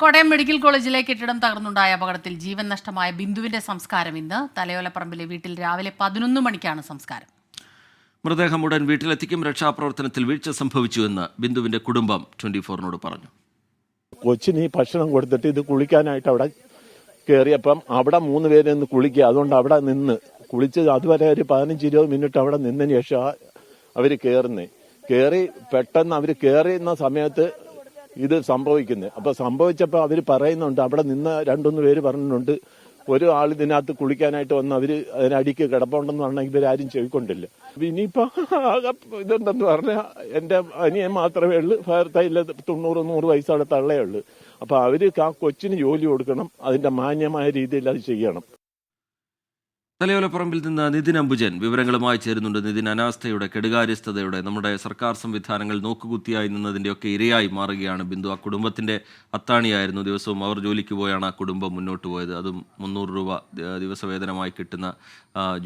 Kottayam medical കോളേജിലെ കെട്ടിടം തകർന്നുണ്ടായ അപകടത്തിൽ ജീവൻ നഷ്ടമായ ബിന്ദുവിന്റെ സംസ്കാരം ഇന്ന് തലയോലപ്പറമ്പിലെ വീട്ടിൽ രാവിലെ പതിനൊന്ന് മണിക്കാണ് സംസ്കാരം. മൃതദേഹം ഉടൻ വീട്ടിലെത്തിക്കും. രക്ഷാപ്രവർത്തനത്തിൽ വീഴ്ച സംഭവിച്ചുവെന്ന് ബിന്ദുവിന്റെ കുടുംബം ട്വന്റി ഫോറിനോട് പറഞ്ഞു. കൊച്ചിന് ഈ ഭക്ഷണം കൊടുത്തിട്ട് ഇത് കുളിക്കാനായിട്ട് അവിടെ കയറിയപ്പം അവിടെ മൂന്ന് പേര് നിന്ന് കുളിക്കുക. അതുകൊണ്ട് അവിടെ നിന്ന് കുളിച്ച് അതുവരെ ഒരു പതിനഞ്ച് ഇരുപത് മിനിറ്റ് അവിടെ നിന്നതിന് ശേഷം അവർ കയറുന്നേ കയറി പെട്ടെന്ന് അവർ കയറുന്ന സമയത്ത് ഇത് സംഭവിക്കുന്നത് അപ്പൊ സംഭവിച്ചപ്പോൾ അവർ പറയുന്നുണ്ട് അവിടെ നിന്ന് രണ്ടൊന്ന് പേര് പറഞ്ഞിട്ടുണ്ട് ഒരു ആൾ ഇതിനകത്ത് കുളിക്കാനായിട്ട് വന്ന് അവർ അതിനടിക്ക് കിടപ്പുണ്ടെന്ന് പറഞ്ഞാൽ ഇവരാരും ചെവിക്കൊണ്ടില്ല. ഇനിയിപ്പോ ഇതുണ്ടെന്ന് പറഞ്ഞാൽ എന്റെ അനിയൻ മാത്രമേ ഉള്ളൂ ഭാരത തൊണ്ണൂറ് നൂറ് വയസ്സുള്ള തള്ളേ ഉള്ളൂ. അപ്പൊ അവർ ആ കൊച്ചിന് ജോലി കൊടുക്കണം അതിന്റെ മാന്യമായ രീതിയിൽ അത് ചെയ്യണം. തലയോലപ്പറമ്പിൽ നിന്ന് നിതിൻ അംബുജൻ വിവരങ്ങളുമായി ചേരുന്നുണ്ട്. നിതിൻ അനാസ്ഥയുടെ കെടുകാര്യസ്ഥതയുടെ നമ്മുടെ സർക്കാർ സംവിധാനങ്ങൾ നോക്കുകുത്തിയായി നിന്നതിന്റെയൊക്കെ ഇരയായി മാറുകയാണ് ബിന്ദു. ആ കുടുംബത്തിന്റെ അത്താണിയായിരുന്നു ദിവസവും അവർ ജോലിക്ക് പോയാണ് ആ കുടുംബം മുന്നോട്ട് പോയത്. അതും മുന്നൂറ് രൂപ ദിവസവേതനമായി കിട്ടുന്ന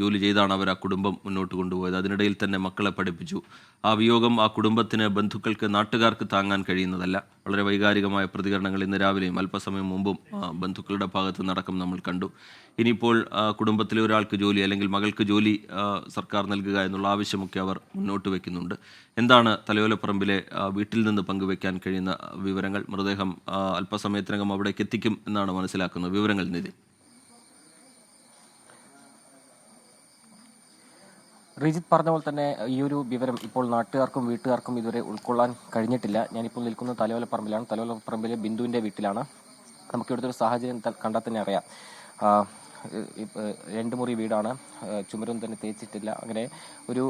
ജോലി ചെയ്താണ് അവർ ആ കുടുംബം മുന്നോട്ട് കൊണ്ടുപോയത്. അതിനിടയിൽ തന്നെ മക്കളെ പഠിപ്പിച്ചു. ആ വിയോഗം ആ കുടുംബത്തിന് ബന്ധുക്കൾക്ക് നാട്ടുകാർക്ക് താങ്ങാൻ കഴിയുന്നതല്ല. വളരെ വൈകാരികമായ പ്രതികരണങ്ങൾ ഇന്ന് രാവിലെയും അല്പസമയം മുമ്പും ബന്ധുക്കളുടെ ഭാഗത്ത് നടക്കും നമ്മൾ കണ്ടു. ഇനിയിപ്പോൾ കുടുംബത്തിലെ കുടുംബത്തിലെ ഒരാൾക്ക് ജോലി അല്ലെങ്കിൽ മകൾക്ക് ജോലി സർക്കാർ നൽകുക എന്നുള്ള ആവശ്യമൊക്കെ അവർ മുന്നോട്ട് വെക്കുന്നുണ്ട്. എന്താണ് തലയോലപ്പറമ്പിലെ വീട്ടിൽ നിന്ന് പങ്കുവെക്കാൻ കഴിയുന്ന വിവരങ്ങൾ? മൃതദേഹം അല്പസമയത്തിനകം അവിടേക്ക് എത്തിക്കും എന്നാണ് മനസ്സിലാക്കുന്നത്. വിവരങ്ങൾ നിതിൻ റിജിത്ത് പറഞ്ഞ പോലെ തന്നെ ഈ ഒരു വിവരം ഇപ്പോൾ നാട്ടുകാർക്കും വീട്ടുകാർക്കും ഇതുവരെ ഉൾക്കൊള്ളാൻ കഴിഞ്ഞിട്ടില്ല. ഞാനിപ്പോൾ നിൽക്കുന്ന തലയോലപ്പറമ്പിലാണ്. തലയോലപ്പറമ്പിലെ ബിന്ദുവിന്റെ വീട്ടിലാണ്. നമുക്ക് ഇവിടുത്തെ ഒരു സാഹചര്യം കണ്ടാൽ തന്നെ അറിയാം. രണ്ട് മുറി വീടാണ്. ചുമരും തന്നെ തേച്ചിട്ടില്ല. അങ്ങനെ ഒരു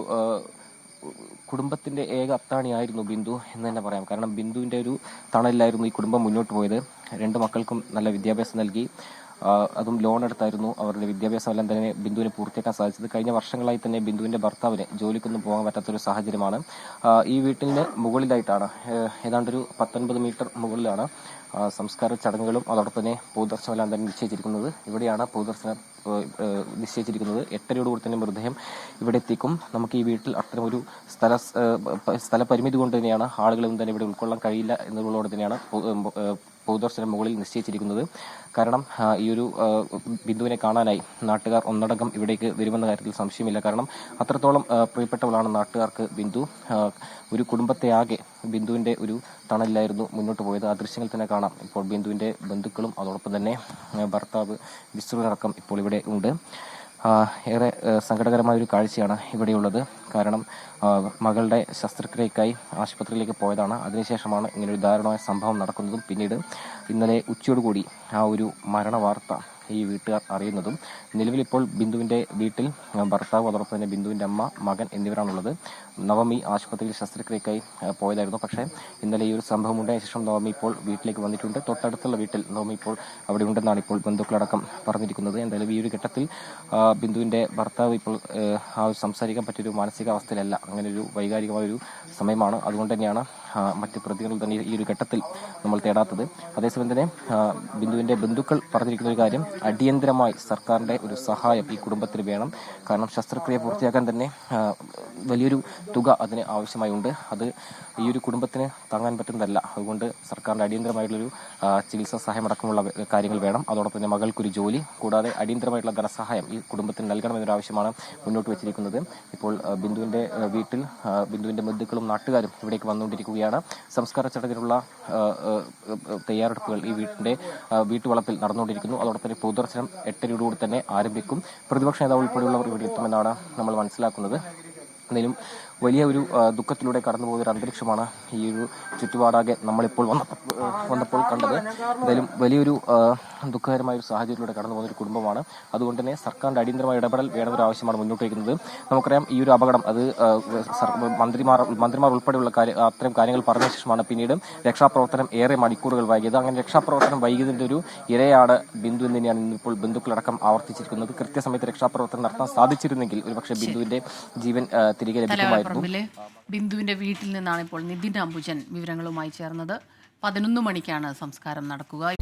കുടുംബത്തിന്റെ ഏക അത്താണിയായിരുന്നു ബിന്ദു എന്ന് തന്നെ പറയാം. കാരണം ബിന്ദുവിന്റെ ഒരു തണലിലായിരുന്നു ഈ കുടുംബം മുന്നോട്ട് പോയത്. രണ്ട് മക്കൾക്കും നല്ല വിദ്യാഭ്യാസം നൽകി. അതും ലോൺ എടുത്തായിരുന്നു. അവരുടെ വിദ്യാഭ്യാസം എല്ലാം തന്നെ ബിന്ദുവിന് പൂർത്തിയാക്കാൻ സാധിച്ചത്. കഴിഞ്ഞ വർഷങ്ങളായി തന്നെ ബിന്ദുവിന്റെ ഭർത്താവിന് ജോലിക്കൊന്നും പോകാൻ പറ്റാത്തൊരു സാഹചര്യമാണ്. ഈ വീട്ടിന് മുകളിലായിട്ടാണ് ഏതാണ്ടൊരു പത്തൊൻപത് മീറ്റർ മുകളിലാണ് സംസ്കാര ചടങ്ങുകളും അതോടൊപ്പം തന്നെ പൊതുദർശനമെല്ലാം തന്നെ നിശ്ചയിച്ചിരിക്കുന്നത്. ഇവിടെയാണ് പൊതുദർശനം നിശ്ചയിച്ചിരിക്കുന്നത്. എട്ടരയോട് നിശ്ചയിച്ചിരിക്കുന്നത് എട്ടരയോടുകൂടി തന്നെ മൃതദേഹം ഇവിടെ എത്തിക്കും. നമുക്ക് ഈ വീട്ടിൽ അത്തരമൊരു സ്ഥല സ്ഥലപരിമിതി കൊണ്ട് തന്നെയാണ് ആളുകളൊന്നും തന്നെ ഇവിടെ ഉൾക്കൊള്ളാൻ കഴിയില്ല എന്നുള്ളതോടെ തന്നെയാണ് പൊതുദർശനം മുകളിൽ നിശ്ചയിച്ചിരിക്കുന്നത്. കാരണം ഈ ഒരു ബിന്ദുവിനെ കാണാനായി നാട്ടുകാർ ഒന്നടങ്കം ഇവിടേക്ക് വരുമെന്ന കാര്യത്തിൽ സംശയമില്ല. കാരണം അത്രത്തോളം പ്രിയപ്പെട്ടവളാണ് നാട്ടുകാർക്ക് ബിന്ദു. ഒരു കുടുംബത്തെ ആകെ ബിന്ദുവിന്റെ ഒരു തണലിലായിരുന്നു മുന്നോട്ട് പോയത്. ആ ദൃശ്യങ്ങൾ തന്നെ കാണാം. ഇപ്പോൾ ബിന്ദുവിന്റെ ബന്ധുക്കളും അതോടൊപ്പം തന്നെ ഭർത്താവ് വിശ്രുവിനടക്കം ഇപ്പോൾ ഇവിടെ ഉണ്ട്. ഏറെ സങ്കടകരമായ ഒരു കാഴ്ചയാണ് ഇവിടെയുള്ളത്. കാരണം മകളുടെ ശസ്ത്രക്രിയക്കായി ആശുപത്രിയിലേക്ക് പോയതാണ്. അതിനുശേഷമാണ് ഇങ്ങനെ ഒരു ദാരുണമായ സംഭവം നടക്കുന്നതും പിന്നീട് ഇന്നലെ ഉച്ചയോടുകൂടി ആ ഒരു മരണ വാർത്ത ഈ വീട്ടുകാർ അറിയുന്നതും. നിലവിലിപ്പോൾ ബിന്ദുവിന്റെ വീട്ടിൽ ഭർത്താവ് അതോടൊപ്പം തന്നെ ബിന്ദുവിന്റെ അമ്മ മകൻ എന്നിവരാണുള്ളത്. നവമി ആശുപത്രിയിൽ ശസ്ത്രക്രിയക്കായി പോയതായിരുന്നു. പക്ഷേ ഇന്നലെ ഈ ഒരു സംഭവം ഉണ്ടായ ശേഷം നവമി ഇപ്പോൾ വീട്ടിലേക്ക് വന്നിട്ടുണ്ട്. തൊട്ടടുത്തുള്ള വീട്ടിൽ നവമി ഇപ്പോൾ അവിടെ ഉണ്ടെന്നാണ് ഇപ്പോൾ ബന്ധുക്കളടക്കം പറഞ്ഞിരിക്കുന്നത്. എന്തായാലും ഈ ഒരു ഘട്ടത്തിൽ ബിന്ദുവിന്റെ ഭർത്താവ് ഇപ്പോൾ ആ, സംസാരിക്കാൻ പറ്റിയൊരു മാനസികാവസ്ഥയിലല്ല. അങ്ങനെ ഒരു വൈകാരികമായ ഒരു സമയമാണ്. അതുകൊണ്ട് തന്നെയാണ് മറ്റ് പ്രതികൾ തന്നെ ഈ ഒരു ഘട്ടത്തിൽ നമ്മൾ തേടാത്തത്. അതേസമയം തന്നെ ബിന്ദുവിന്റെ ബന്ധുക്കൾ പറഞ്ഞിരിക്കുന്ന ഒരു കാര്യം അടിയന്തരമായി സർക്കാരിന്റെ ഒരു സഹായം ഈ കുടുംബത്തിന് വേണം. കാരണം ശസ്ത്രക്രിയ പൂർത്തിയാക്കാൻ തന്നെ വലിയൊരു തുക അതിന് ആവശ്യമായുണ്ട്. അത് ഈ ഒരു കുടുംബത്തിന് താങ്ങാൻ പറ്റുന്നതല്ല. അതുകൊണ്ട് സർക്കാരിന്റെ അടിയന്തരമായിട്ടുള്ളൊരു ചികിത്സാ സഹായം അടക്കമുള്ള കാര്യങ്ങൾ വേണം. അതോടൊപ്പം തന്നെ മകൾക്കൊരു ജോലി കൂടാതെ അടിയന്തരമായിട്ടുള്ള ധനസഹായം ഈ കുടുംബത്തിന് നൽകണമെന്നൊരു ആവശ്യമാണ് മുന്നോട്ട് വെച്ചിരിക്കുന്നത്. ഇപ്പോൾ ബിന്ദുവിന്റെ വീട്ടിൽ ബിന്ദുവിന്റെ ബന്ധുക്കളും നാട്ടുകാരും ഇവിടേക്ക് വന്നുകൊണ്ടിരിക്കുകയാണ്. സംസ്കാര ചടങ്ങിനുള്ള തയ്യാറെടുപ്പുകൾ ഈ വീട്ടിന്റെ വീട്ടുവളപ്പിൽ നടന്നുകൊണ്ടിരിക്കുന്നു. അതോടൊപ്പം പൊതുദർശനം എട്ടരയോടുകൂടി തന്നെ ആരംഭിക്കും. പ്രതിപക്ഷ നേതാവ് ഉൾപ്പെടെയുള്ളവർ ഇവിടെ എത്തുമെന്നാണ് നമ്മൾ മനസ്സിലാക്കുന്നത്. എന്തായാലും വലിയ ഒരു ദുഃഖത്തിലൂടെ ദുഃഖത്തിലൂടെ കടന്നുപോയ ഒരു അന്തരീക്ഷമാണ് ഈ ഒരു ചുറ്റുപാടാകെ നമ്മളിപ്പോൾ വന്നപ്പോൾ വന്നപ്പോൾ കണ്ടത്. എന്തായാലും വലിയൊരു ദുഃഖകരമായ ഒരു സാഹചര്യത്തിലൂടെ കടന്നു പോകുന്ന ഒരു കുടുംബമാണ്. അതുകൊണ്ട് തന്നെ സർക്കാരിന്റെ അടിയന്തരമായ ഇടപെടൽ വേണമെന്നൊരു ആവശ്യമാണ് മുന്നോട്ട് വയ്ക്കുന്നത് നമുക്കറിയാം ഈ ഒരു അപകടം അത് മന്ത്രിമാർ മന്ത്രിമാർ ഉൾപ്പെടെയുള്ള കാര്യ അത്തരം കാര്യങ്ങൾ പറഞ്ഞ ശേഷമാണ് പിന്നീട് രക്ഷാപ്രവർത്തനം ഏറെ മണിക്കൂറുകൾ വൈകിയത്. അങ്ങനെ രക്ഷാപ്രവർത്തനം വൈകിയതിന്റെ ഒരു ഇരയാണ് ബിന്ദു എന്ന് തന്നെയാണ് ഇന്നിപ്പോൾ ബന്ധുക്കളടക്കം ആവർത്തിച്ചിരിക്കുന്നത്. കൃത്യസമയത്ത് രക്ഷാപ്രവർത്തനം നടത്താൻ സാധിച്ചിരുന്നെങ്കിൽ ഒരുപക്ഷെ ബിന്ദുവിന്റെ ജീവൻ തിരികെ ലഭിക്കുമായിരുന്നു. ബിന്ദുവിന്റെ വീട്ടിൽ നിന്നാണ് ഇപ്പോൾ നിതിൻ അംബുജൻ വിവരങ്ങളുമായി ചേർന്നത്. പതിനൊന്ന് മണിക്കാണ് സംസ്കാരം നടക്കുക.